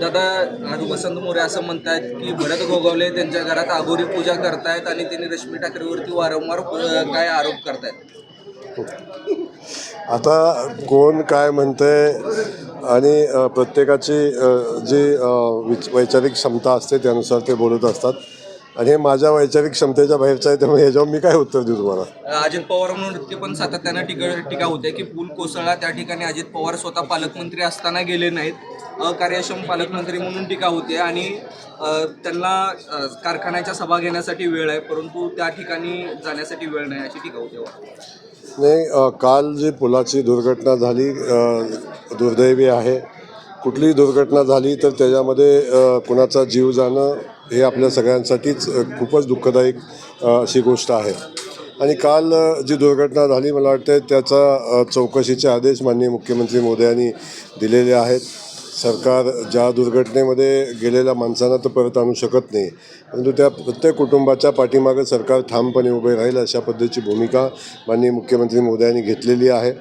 दादा आज वसंत मोरे असं म्हणतायत की भरत गोगावले त्यांच्या घरात आगोरी पूजा करतायत आणि त्यांनी रश्मी ठाकरेवरती वारंवार काय आरोप करतायत? आता कोण काय म्हणतंय आणि प्रत्येकाची जी विच- वैचारिक क्षमता असते त्यानुसार ते बोलत असतात. आणि हे माझ्या वैचारिक क्षमतेच्या बाहेरचं आहे त्यामुळे ह्याच्यावर मी काय उत्तर देऊ तुम्हाला? अजित पवारांवरती पण सातत्यानं टीका टीका होते की पूल कोसळला त्या ठिकाणी अजित पवार स्वतः पालकमंत्री असताना गेले नाहीत. अकार्यक्षम पालकमंत्री म्हणून टीका होते आणि त्यांना कारखान्याच्या सभा घेण्यासाठी वेळ आहे परंतु त्या ठिकाणी जाण्यासाठी वेळ नाही अशी टीका होते. नाही काल जी पुलाची दुर्घटना झाली दुर्दैवी आहे. कुठलीही दुर्घटना झाली तर त्याच्यामध्ये कुणाचा जीव जाणं हे आपल्या सगळ्यांसाठीच खूपच दुःखदायक अशी गोष्ट आहे. आणि काल जी दुर्घटना झाली मला वाटतं त्याचा चौकशीचे आदेश माननीय मुख्यमंत्री मोदयांनी दिलेले आहेत. सरकार ज्या दुर्घटनेमध्ये गेलेल्या माणसांना तर परत आणू शकत नाही. परंतु त्या प्रत्येक कुटुंबाच्या पाठीमागं सरकार ठामपणे उभे राहील अशा पद्धतीची भूमिका माननीय मुख्यमंत्री मोदयांनी घेतलेली आहे.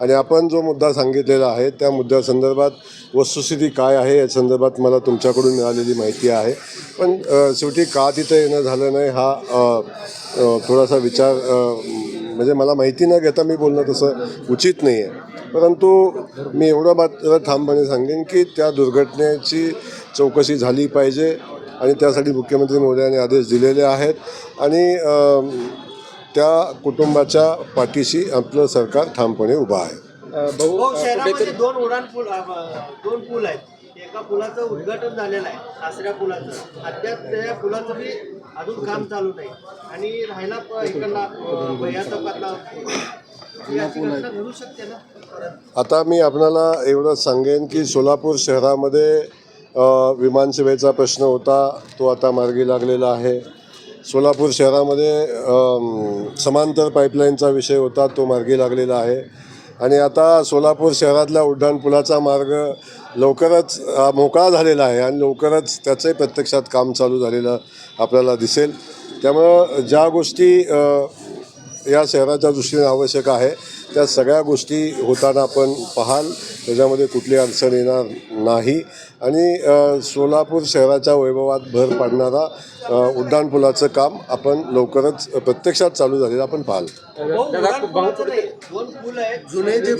आणि आपण जो मुद्दा सांगितलेला आहे त्या मुद्द्यासंदर्भात वस्तुस्थिती काय आहे या संदर्भात मला तुमच्याकडून मिळालेली माहिती आहे. पण शेवटी का तिथं येणं झालं नाही हा थोडासा विचार म्हणजे मला माहिती न घेता मी बोलणं तसं उचित नाही आहे परंतु मी एवढं मात्र ठामपणे सांगेन की त्या दुर्घटनेची चौकशी झाली पाहिजे आणि त्यासाठी मुख्यमंत्री महोदयांनी आदेश दिलेले आहेत. आणि त्या कुटुंबाच्या पाठीशी आपलं सरकार ठामपणे उभं आहे. भाऊ शहरामध्ये दोन उडान पूल अ, दोन पूल आहेत. एका पुलाचं उद्घाटन झालेलं आहे सासऱ्या पुलाचं. अद्याप त्या पुलाचं बी अजून काम चालू नाही. आणि राहिला प- इकडला अ, भैयाचा पातला ही अशी घटना घडू शकते ना? परत आता मी आपणाला एवढं सांगेन की सोलापूर शहरामध्ये अ, विमानसेवेचा प्रश्न होता तो आता मार्गी लागलेला आहे. सोलापूर शहरामध्ये समांतर पाईपलाईनचा विषय होता तो मार्गी लागलेला आहे. आणि आता सोलापूर शहरातल्या उड्डाणपुलाचा मार्ग लवकरच मोकळा झालेला आहे आणि लवकरच त्याचंही प्रत्यक्षात काम चालू झालेलं आपल्याला दिसेल. त्यामुळं ज्या गोष्टी या शहराच्या दृष्टीने आवश्यक आहे त्या सगळ्या गोष्टी होताना आपण पाहाल. त्याच्यामध्ये कुठली अडचण येणार नाही. आणि सोलापूर शहराच्या वैभवात भर पाडणारा उड्डाणपुलाचं काम आपण लवकरच प्रत्यक्षात चालू झालेलं आपण पाहाल. भाऊ उडान पुलाचं नाही दोन पूल आहेत. जुने जे